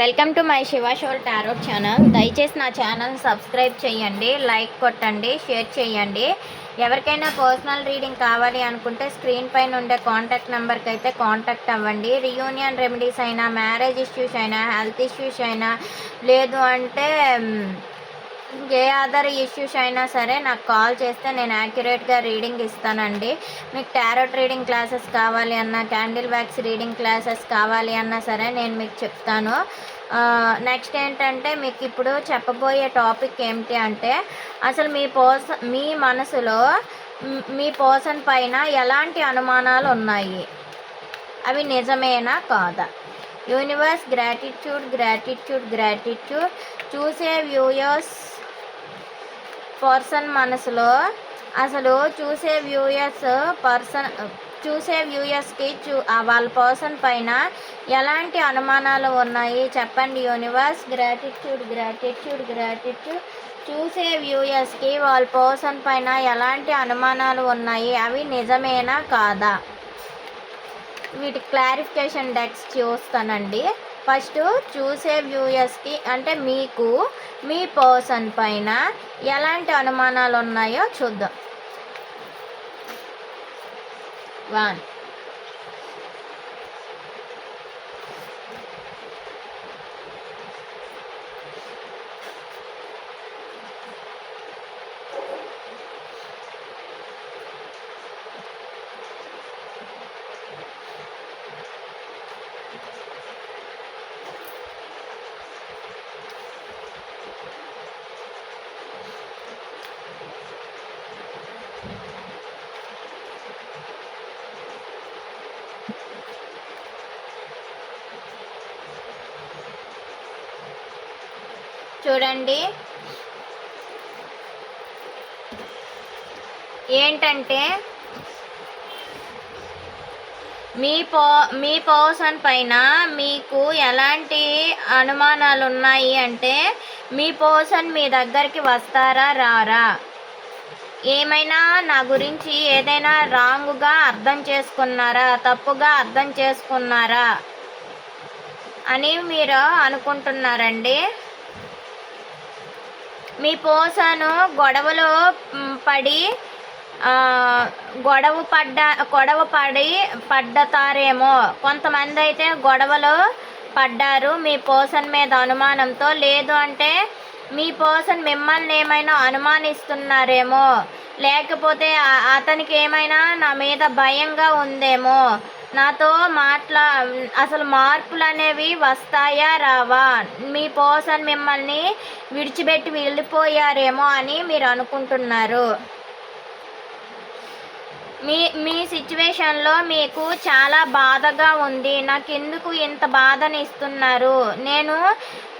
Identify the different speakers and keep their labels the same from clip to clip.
Speaker 1: Welcome to my Shiva soul tarot channel. దయచేసి నా channel subscribe చేయండి లైక్ కొట్టండి షేర్ చేయండి. ఎవరికైనా పర్సనల్ రీడింగ్ కావాలి అనుకుంటే స్క్రీన్ పైన ఉండే కాంటాక్ట్ నెంబర్కి అయితే కాంటాక్ట్ అవ్వండి. రియూనియన్ రెమెడీస్ అయినా మ్యారేజ్ ఇష్యూస్ అయినా హెల్త్ ఇష్యూస్ అయినా లేదు అంటే ఏ అదర్ ఇష్యూస్ అయినా సరే నాకు కాల్ చేస్తే నేను యాక్యురేట్గా రీడింగ్ ఇస్తానండి. మీకు టారోట్ రీడింగ్ క్లాసెస్ కావాలి అన్నా క్యాండిల్ వ్యాక్స్ రీడింగ్ క్లాసెస్ కావాలి అన్నా సరే నేను మీకు చెప్తాను. నెక్స్ట్ ఏంటంటే మీకు ఇప్పుడు చెప్పబోయే టాపిక్ ఏమిటి అంటే అసలు మీ పోస మీ మనసులో మీ పర్సన్ పైన ఎలాంటి అనుమానాలు ఉన్నాయి? అవి నిజమేనా కాదా? యూనివర్స్ గ్రాటిట్యూడ్ గ్రాటిట్యూడ్ గ్రాటిట్యూడ్ చూసే వ్యూయర్స్ పర్సన్ మనసులో అసలు చూసే వ్యూయర్స్ పర్సన్ చూసే వ్యూయర్స్కి చూ వాళ్ళ పర్సన్ పైన ఎలాంటి అనుమానాలు ఉన్నాయి చెప్పండి. Universe gratitude gratitude gratitude. చూసే వ్యూయర్స్కి వాళ్ళ పర్సన్ పైన ఎలాంటి అనుమానాలు ఉన్నాయి? అవి నిజమేనా? కాదా? వీటి క్లారిఫికేషన్ డెక్స్ చూస్తానండి. ఫస్ట్ చూసే వ్యూయర్స్కి అంటే మీకు మీ పర్సన్ పైన ఎలాంటి అనుమానాలు ఉన్నాయో చూద్దాం. వన్. చూడండి. ఏంటంటే మీ పో మీ పర్సన్ పైన మీకు ఎలాంటి అనుమానాలు ఉన్నాయి అంటే మీ పర్సన్ మీ దగ్గరికి వస్తారా రారా? ఏమైనా నా గురించి ఏదైనా రాంగ్గా అర్థం చేసుకున్నారా తప్పుగా అర్థం చేసుకున్నారా అని మీరు అనుకుంటున్నారండి. మీ పోసను గొడవలో పడి గొడవ పడ్డ గొడవ పడి పడ్డతారేమో. కొంతమంది అయితే గొడవలో పడ్డారు మీ పోసన్ మీద అనుమానంతో. లేదు అంటే మీ పర్సన్ మిమ్మల్ని ఏమైనా అనుమానిస్తున్నారేమో. లేకపోతే అతనికి ఏమైనా నా మీద భయంగా ఉందేమో. నాతో మాట్లా అసలు మార్పులు అనేవి వస్తాయా రావా? మీ పోసన్ మిమ్మల్ని విడిచిపెట్టి వెళ్ళిపోయారేమో అని మీరు అనుకుంటున్నారు. మీ మీ సిచ్యువేషన్లో మీకు చాలా బాధగా ఉంది. నాకు ఎందుకు ఇంత బాధని ఇస్తున్నారు నేను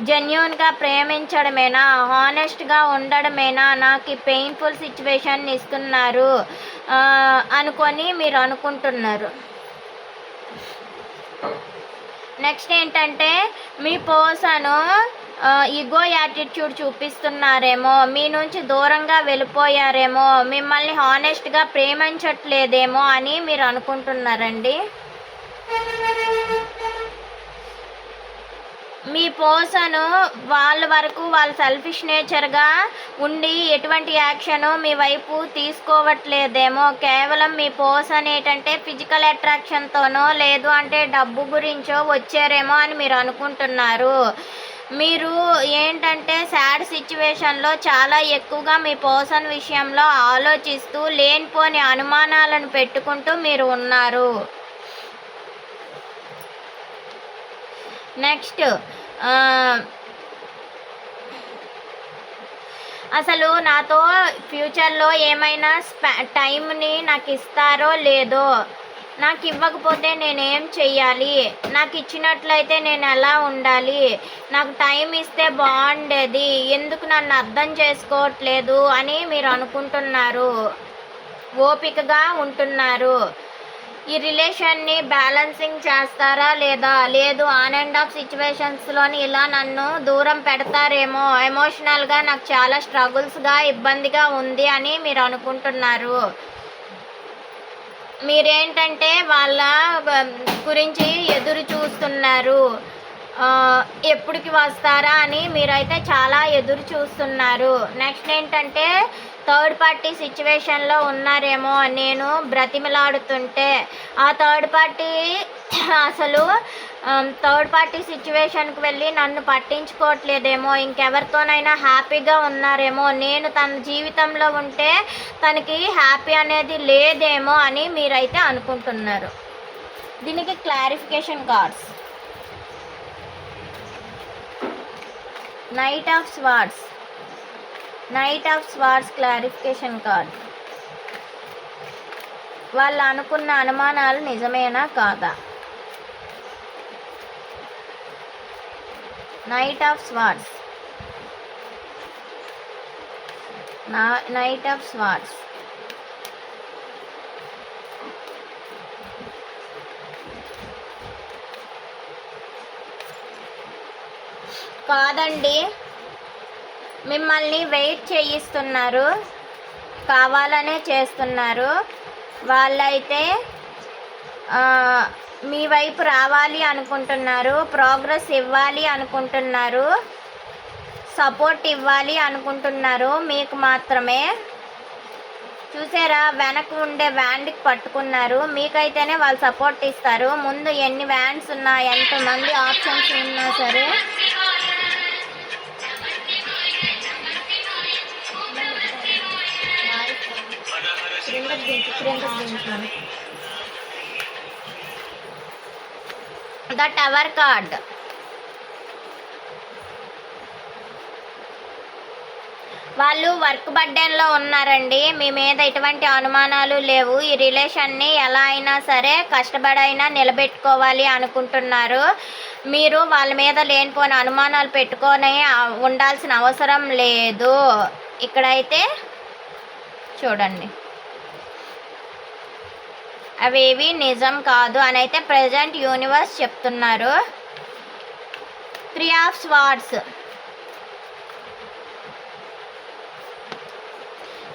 Speaker 1: జెన్యున్గా ప్రేమించడమేనా? హానెస్ట్గా ఉండడమేనా? నాకు ఈ పెయిన్ఫుల్ సిచ్యువేషన్ ఇస్తున్నారు అనుకొని మీరు అనుకుంటున్నారు. నెక్స్ట్ ఏంటంటే మీ పర్సన్ ఈగో యాటిట్యూడ్ చూపిస్తున్నారేమో మీ నుంచి దూరంగా వెళ్ళిపోయారేమో మిమ్మల్ని హానెస్ట్గా ప్రేమించట్లేదేమో అని మీరు అనుకుంటున్నారండి? మీ పోసను వాళ్ళ వరకు వాళ్ళ సెల్ఫిష్ నేచర్గా ఉండి ఎటువంటి యాక్షన్ మీ వైపు తీసుకోవట్లేదేమో. కేవలం మీ పర్సన్ ఏంటంటే ఫిజికల్ అట్రాక్షన్తోనో లేదు అంటే డబ్బు గురించో వచ్చారేమో అని మీరు అనుకుంటున్నారు. మీరు ఏంటంటే సాడ్ సిచ్యువేషన్లో చాలా ఎక్కువగా మీ పర్సన్ విషయంలో ఆలోచిస్తూ లేనిపోని అనుమానాలను పెట్టుకుంటూ మీరు ఉన్నారు. నెక్స్ట్ అసలు నాతో ఫ్యూచర్లో ఏమైనా స్పా టైంని నాకు ఇస్తారో లేదో నాకు ఇవ్వకపోతే నేనేం చెయ్యాలి? నాకు ఇచ్చినట్లయితే నేను ఎలా ఉండాలి? నాకు టైం ఇస్తే బాగుండేది ఎందుకు నన్ను అర్థం చేసుకోవట్లేదు అని మీరు అనుకుంటున్నారు. ఓపికగా ఉంటున్నారు. ఈ రిలేషన్ని బ్యాలెన్సింగ్ చేస్తారా లేదా? లేదు ఆన్ అండ్ ఆఫ్ సిచ్యువేషన్స్లోని ఇలా నన్ను దూరం పెడతారేమో. ఎమోషనల్గా నాకు చాలా స్ట్రగుల్స్గా ఇబ్బందిగా ఉంది అని మీరు అనుకుంటున్నారు. మీరేంటంటే వాళ్ళ గురించి ఎదురు చూస్తున్నారు. ఎప్పటికి వస్తారా అని మీరైతే చాలా ఎదురు చూస్తున్నారు. నెక్స్ట్ ఏంటంటే థర్డ్ పార్టీ సిచ్యువేషన్లో ఉన్నారేమో నేను బ్రతిమలాడుతుంటే ఆ థర్డ్ పార్టీ అసలు థర్డ్ పార్టీ సిచ్యువేషన్కి వెళ్ళి నన్ను పట్టించుకోవట్లేదేమో ఇంకెవరితోనైనా హ్యాపీగా ఉన్నారేమో నేను తన జీవితంలో ఉంటే తనకి హ్యాపీ అనేది లేదేమో అని మీరైతే అనుకుంటున్నారు. దీనికి clarification cards knight of swords knight of swords clarification card వాళ్ళు అనుకున్న అనుమానాలు నిజమేనా కాదా? Knight of swords knight of swords కాదండి. మిమ్మల్ని వెయిట్ చేయిస్తున్నారు. కావాలనే చేస్తున్నారు. వాళ్ళైతే మీ వైపు రావాలి అనుకుంటున్నారు. ప్రోగ్రెస్ ఇవ్వాలి అనుకుంటున్నారు. సపోర్ట్ ఇవ్వాలి అనుకుంటున్నారు. మీకు మాత్రమే. చూసారా వెనక ఉండే వ్యాండ్కి పట్టుకున్నారు. మీకైతేనే వాళ్ళు సపోర్ట్ ఇస్తారు. ముందు ఎన్ని వ్యాండ్స్ ఉన్నా ఎంతమంది ఆప్షన్స్ ఉన్నా సరే క్రిందకి దించు, క్రిందకి దించున్నాను. ద టవర్ కార్డ్ వాళ్ళు వర్క్ బర్డెన్లో ఉన్నారండి. మీ మీద ఎటువంటి అనుమానాలు లేవు. ఈ రిలేషన్ని ఎలా అయినా సరే కష్టపడైనా నిలబెట్టుకోవాలి అనుకుంటున్నారు. మీరు వాళ్ళ మీద లేనిపోయిన అనుమానాలు పెట్టుకొని ఉండాల్సిన అవసరం లేదు. ఇక్కడైతే చూడండి. అవేవి నిజం కాదు అని అయితే ప్రజెంట్ యూనివర్స్ చెప్తున్నారు. Three of swords.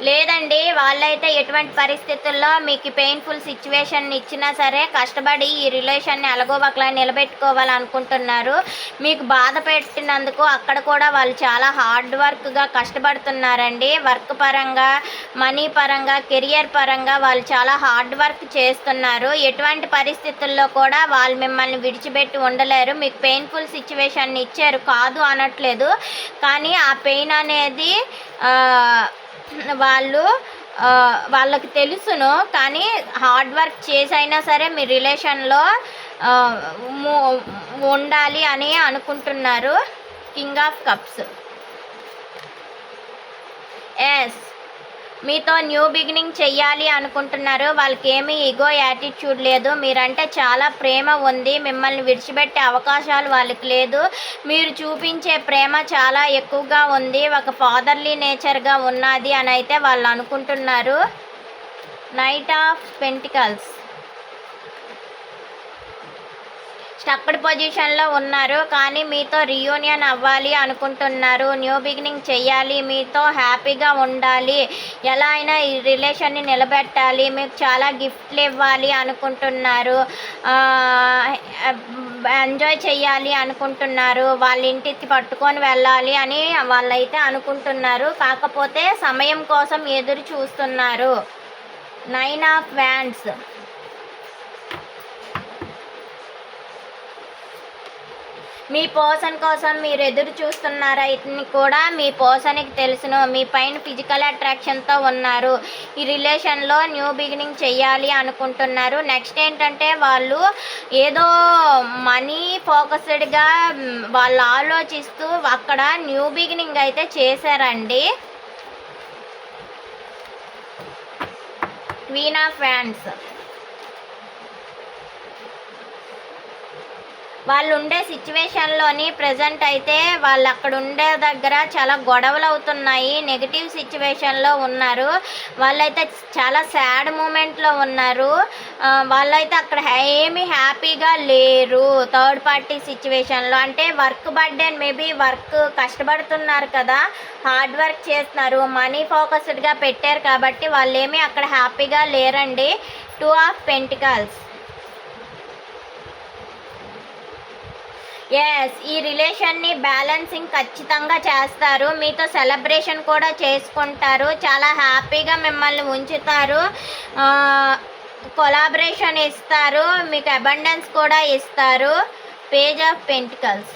Speaker 1: లేదండి వాళ్ళైతే ఎటువంటి పరిస్థితుల్లో మీకు పెయిన్ఫుల్ సిచ్యువేషన్ ఇచ్చినా సరే కష్టపడి ఈ రిలేషన్ని ఎలాగోబకలా నిలబెట్టుకోవాలనుకుంటున్నారు. మీకు బాధ పెట్టినందుకు అక్కడ కూడా వాళ్ళు చాలా హార్డ్ వర్క్గా కష్టపడుతున్నారండి. వర్క్ పరంగా మనీ పరంగా కెరియర్ పరంగా వాళ్ళు చాలా హార్డ్ వర్క్ చేస్తున్నారు. ఎటువంటి పరిస్థితుల్లో కూడా వాళ్ళు మిమ్మల్ని విడిచిపెట్టి ఉండలేరు. మీకు పెయిన్ఫుల్ సిచ్యువేషన్ ఇచ్చారు కాదు అనట్లేదు. కానీ ఆ పెయిన్ అనేది వాళ్ళు వాళ్ళకి తెలుసును కానీ హార్డ్ వర్క్ చేసైనా సరే మీ రిలేషన్లో ము- ఉండాలి అని అనుకుంటున్నారు. కింగ్ ఆఫ్ కప్స్ ఎస్ మీతో న్యూ బిగినింగ్ చెయ్యాలి అనుకుంటున్నారు. వాళ్ళకి ఏమీ ఈగో యాటిట్యూడ్ లేదు. మీరంటే చాలా ప్రేమ ఉంది. మిమ్మల్ని విడిచిపెట్టే అవకాశాలు వాళ్ళకి లేదు. మీరు చూపించే ప్రేమ చాలా ఎక్కువగా ఉంది. ఒక ఫాదర్లీ నేచర్గా ఉన్నది అని అయితే వాళ్ళు అనుకుంటున్నారు. నైట్ ఆఫ్ పెంటికల్స్ స్టక్డ్ పొజిషన్లో ఉన్నారు. కానీ మీతో రియూనియన్ అవ్వాలి అనుకుంటున్నారు. న్యూ బిగినింగ్ చేయాలి మీతో హ్యాపీగా ఉండాలి. ఎలా అయినా ఈ రిలేషన్ని నిలబెట్టాలి. మీకు చాలా గిఫ్ట్లు ఇవ్వాలి అనుకుంటున్నారు. ఎంజాయ్ చేయాలి అనుకుంటున్నారు. వాళ్ళ ఇంటికి పట్టుకొని వెళ్ళాలి అని వాళ్ళైతే అనుకుంటున్నారు. కాకపోతే సమయం కోసం ఎదురు చూస్తున్నారు. నైన్ ఆఫ్ వ్యాండ్స్ మీ పర్సన్ కోసం మీరు ఎదురు చూస్తున్నారని కూడా మీ పర్సన్కి తెలుసును. మీ పైన ఫిజికల్ అట్రాక్షన్తో ఉన్నారు. ఈ రిలేషన్లో న్యూ బిగినింగ్ చేయాలి అనుకుంటున్నారు. నెక్స్ట్ ఏంటంటే వాళ్ళు ఏదో మనీ ఫోకస్డ్గా వాళ్ళు ఆలోచిస్తూ అక్కడ న్యూ బిగినింగ్ అయితే చేశారండి. క్వీన్ ఆఫ్ ఫ్యాన్స్ వాళ్ళు ఉండే సిచ్యువేషన్లోని ప్రజెంట్ అయితే వాళ్ళు అక్కడ ఉండే దగ్గర చాలా గొడవలు అవుతున్నాయి నెగిటివ్ సిచ్యువేషన్లో ఉన్నారు. వాళ్ళైతే చాలా సాడ్ మూమెంట్లో ఉన్నారు. వాళ్ళైతే అక్కడ ఏమి హ్యాపీగా లేరు థర్డ్ పార్టీ సిచ్యువేషన్లో. అంటే వర్క్ బర్డెన్ మేబీ వర్క్ కష్టపడుతున్నారు కదా హార్డ్ వర్క్ చేస్తున్నారు మనీ ఫోకస్డ్గా పెట్టారు కాబట్టి వాళ్ళు ఏమీ అక్కడ హ్యాపీగా లేరండి. Two of pentacles. ఎస్ ఈ రిలేషన్ని బ్యాలెన్సింగ్ ఖచ్చితంగా చేస్తారు. మీతో సెలబ్రేషన్ కూడా చేసుకుంటారు. చాలా హ్యాపీగా మిమ్మల్ని ఉంచుతారు. కొలాబరేషన్ ఇస్తారు. మీకు అబండెన్స్ కూడా ఇస్తారు. Page of pentacles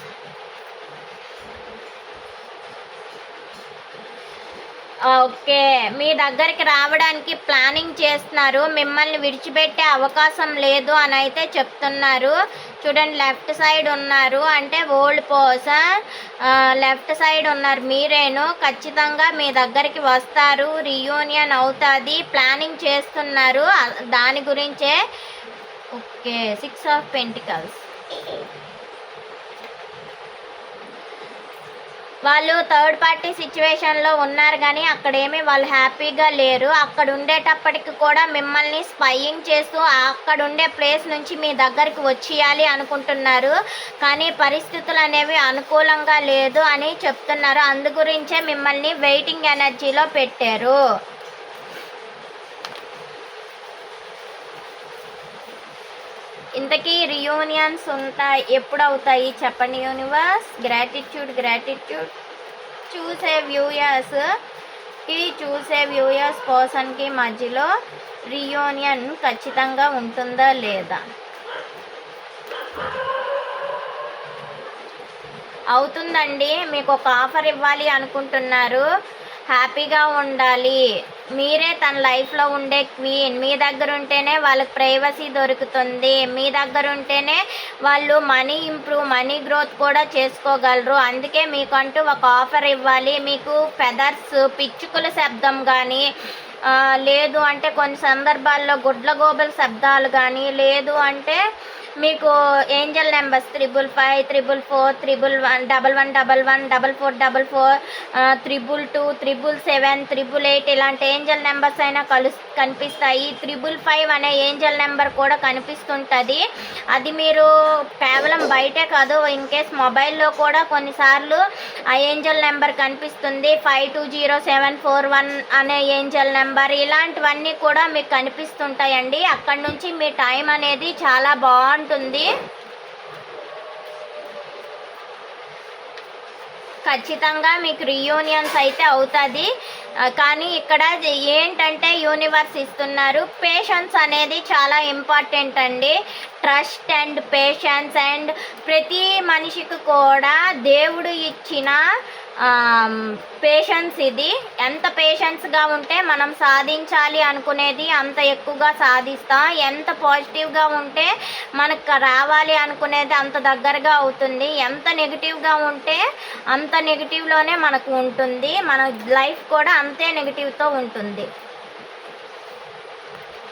Speaker 1: okay. మీ దగ్గరికి రావడానికి ప్లానింగ్ చేస్తున్నారు. మిమ్మల్ని విడిచిపెట్టే అవకాశం లేదు అని అయితే చెప్తున్నారు. చూడండి లెఫ్ట్ సైడ్ ఉన్నారు. అంటే ఓల్డ్ పర్సన్. లెఫ్ట్ సైడ్ ఉన్నారు మీరేను. ఖచ్చితంగా మీ దగ్గరికి వస్తారు. రియూనియన్ అవుతుంది. ప్లానింగ్ చేస్తున్నారు. దాని గురించే. ఓకే. Six of pentacles. వాళ్ళు థర్డ్ పార్టీ సిచ్యువేషన్లో ఉన్నారు కానీ అక్కడేమీ వాళ్ళు హ్యాపీగా లేరు. అక్కడ ఉండేటప్పటికి కూడా మిమ్మల్ని స్పయింగ్ చేస్తూ అక్కడ ఉండే ప్లేస్ నుంచి మీ దగ్గరికి వచ్చేయాలి అనుకుంటున్నారు. కానీ పరిస్థితులు అనేవి అనుకూలంగా లేదు అని చెప్తున్నారు. అందు గురించే మిమ్మల్ని వెయిటింగ్ ఎనర్జీలో పెట్టారు. ఇంతకీ రియూనియన్స్ ఉంటాయి ఎప్పుడు అవుతాయి చెప్పండి యూనివర్స్ గ్రాటిట్యూడ్ గ్రాటిట్యూడ్ చూసే వ్యూయర్స్ ఈ చూసే వ్యూయర్స్ పర్సన్కి మధ్యలో రియూనియన్ ఖచ్చితంగా ఉంటుందా లేదా? అవుతుందండి. మీకు ఒక ఆఫర్ ఇవ్వాలి అనుకుంటున్నారు. హ్యాపీగా ఉండాలి. మీరే తన లైఫ్లో ఉండే క్వీన్ మీ దగ్గర ఉంటేనే వాళ్ళకి ప్రైవసీ దొరుకుతుంది. మీ దగ్గర ఉంటేనే వాళ్ళు మనీ ఇంప్రూవ్ మనీ గ్రోత్ కూడా చేసుకోగలరు. అందుకే మీకంటూ ఒక ఆఫర్ ఇవ్వాలి. మీకు ఫెదర్స్ పిచ్చుకుల శబ్దం కానీ లేదు అంటే కొన్ని సందర్భాల్లో గుడ్ల గోబుల శబ్దాలు కానీ లేదు అంటే మీకు angel numbers triple five triple four triple one double one double one double four double four triple two triple seven triple eight ఇలాంటి ఏంజల్ నెంబర్స్ అయినా కలు కనిపిస్తాయి. త్రిబుల్ ఫైవ్ అనే ఏంజల్ నెంబర్ కూడా కనిపిస్తుంటుంది. అది మీరు కేవలం బయటే కాదు ఇన్ కేస్ మొబైల్లో కూడా కొన్నిసార్లు ఆ ఏంజల్ నెంబర్ కనిపిస్తుంది. Five two zero seven four one అనే ఏంజల్ నెంబర్ ఇలాంటివన్నీ కూడా మీకు కనిపిస్తుంటాయండి. అక్కడ నుంచి మీ టైం అనేది చాలా బాగుంటుంది. ఖచ్చితంగా మీకు రీయూనియన్స్ అయితే అవుతుంది. కానీ ఇక్కడ ఏంటంటే యూనివర్స్ ఇస్తున్నారు. పేషెన్స్ అనేది చాలా ఇంపార్టెంట్ అండి. ట్రస్ట్ అండ్ పేషెన్స్ అండ్ ప్రతి మనిషికి కూడా దేవుడు ఇచ్చిన పేషెన్స్ ఇది. ఎంత పేషెన్స్గా ఉంటే మనం సాధించాలి అనుకునేది అంత ఎక్కువగా సాధిస్తాం. ఎంత పాజిటివ్గా ఉంటే మనకు రావాలి అనుకునేది అంత దగ్గరగా అవుతుంది. ఎంత నెగిటివ్గా ఉంటే అంత నెగిటివ్లోనే మనకు ఉంటుంది. మన లైఫ్ కూడా అంతే నెగిటివ్తో ఉంటుంది.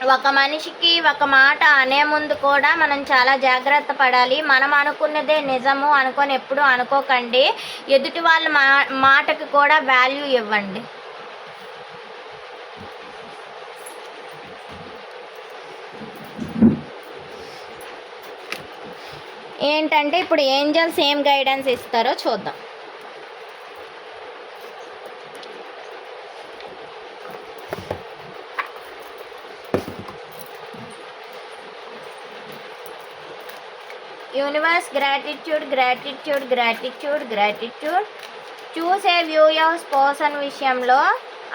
Speaker 1: ఒక మనిషికి ఒక మాట అనే ముందు కూడా మనం చాలా జాగ్రత్త పడాలి. మనం అనుకున్నదే నిజము అనుకొని ఎప్పుడు అనుకోకండి. ఎదుటి వాళ్ళ మా మాటకి కూడా వాల్యూ ఇవ్వండి. ఏంటంటే ఇప్పుడు ఏంజల్స్ ఏం గైడెన్స్ ఇస్తారో చూద్దాం. Universe gratitude gratitude gratitude gratitude. చూసే వ్యూయర్స్ పర్సన్ విషయంలో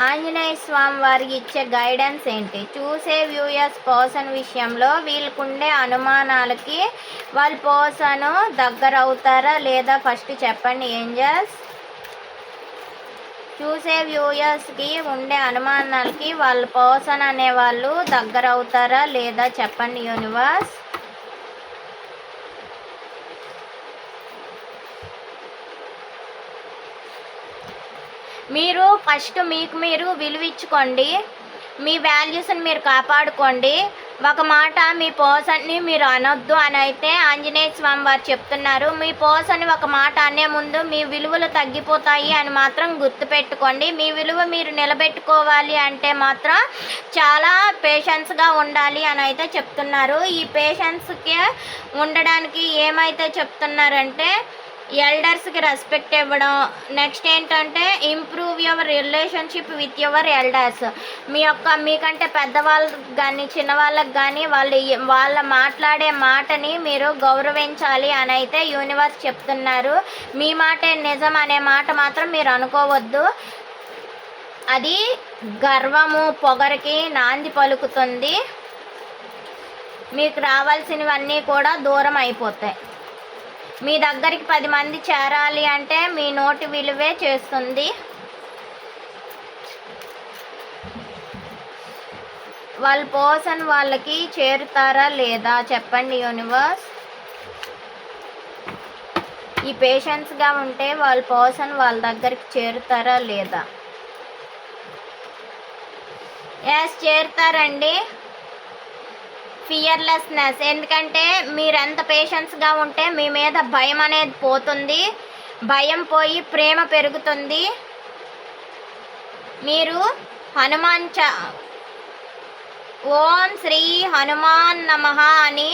Speaker 1: ఆంజనేయ స్వామి వారికి ఇచ్చే గైడెన్స్ ఏంటి? చూసే వ్యూయర్స్ పర్సన్ విషయంలో వీళ్ళకుండే అనుమానాలకి వాళ్ళ పర్సన్ దగ్గర అవుతారా లేదా ఫస్ట్ చెప్పండి ఏంజల్స్ చూసే వ్యూయర్స్కి ఉండే అనుమానాలకి వాళ్ళ పర్సన్ అనే వాళ్ళు దగ్గర అవుతారా లేదా చెప్పండి యూనివర్స్ మీరు ఫస్ట్ మీకు మీరు విలువించుకోండి మీ వాల్యూస్ని మీరు కాపాడుకోండి. ఒక మాట మీ పోసన్ని మీరు అనొద్దు అని అయితే ఆంజనేయ స్వామి వారు చెప్తున్నారు. మీ పోసని ఒక మాట అనే ముందు మీ విలువలు తగ్గిపోతాయి అని మాత్రం గుర్తుపెట్టుకోండి. మీ విలువ మీరు నిలబెట్టుకోవాలి అంటే మాత్రం చాలా పేషెన్స్గా ఉండాలి అని అయితే చెప్తున్నారు. ఈ పేషెన్స్కి ఉండడానికి ఏమైతే చెప్తున్నారంటే ఎల్డర్స్కి రెస్పెక్ట్ ఇవ్వడం. నెక్స్ట్ ఏంటంటే improve your relationship with your elders మీ యొక్క మీకంటే పెద్దవాళ్ళకి కానీ చిన్నవాళ్ళకి కానీ వాళ్ళు వాళ్ళ మాట్లాడే మాటని మీరు గౌరవించాలి అని అయితే యూనివర్స్ చెప్తున్నారు. మీ మాటే నిజం అనే మాట మాత్రం మీరు అనుకోవద్దు. అది గర్వము పొగరికి నాంది పలుకుతుంది. మీకు రావాల్సినవన్నీ కూడా దూరం అయిపోతాయి. మీ దగ్గరికి పది మంది చేరాలి అంటే మీ నోటి విలువే చేస్తుంది. వాళ్ళ పర్సన్ వాళ్ళకి చేరుతారా లేదా చెప్పండి యూనివర్స్. ఈ పేషెన్స్గా ఉంటే వాళ్ళ పర్సన్ వాళ్ళ దగ్గరికి చేరుతారా లేదా. ఎస్ చేరుతారండి. ఫియర్లెస్నెస్ ఎందుకంటే మీరు ఎంత పేషెన్స్గా ఉంటే మీ మీద భయం అనేది పోతుంది. భయం పోయి ప్రేమ పెరుగుతుంది. మీరు హనుమాన్ చ ఓం శ్రీ హనుమాన్ నమ అని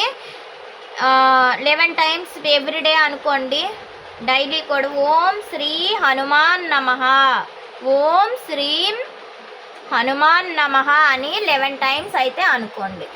Speaker 1: లెవెన్ టైమ్స్ ఎవ్రీడే అనుకోండి. డైలీ కూడా ఓం శ్రీ హనుమాన్ నమ ఓం శ్రీం హనుమాన్ నమ అని లెవెన్ టైమ్స్ అయితే అనుకోండి.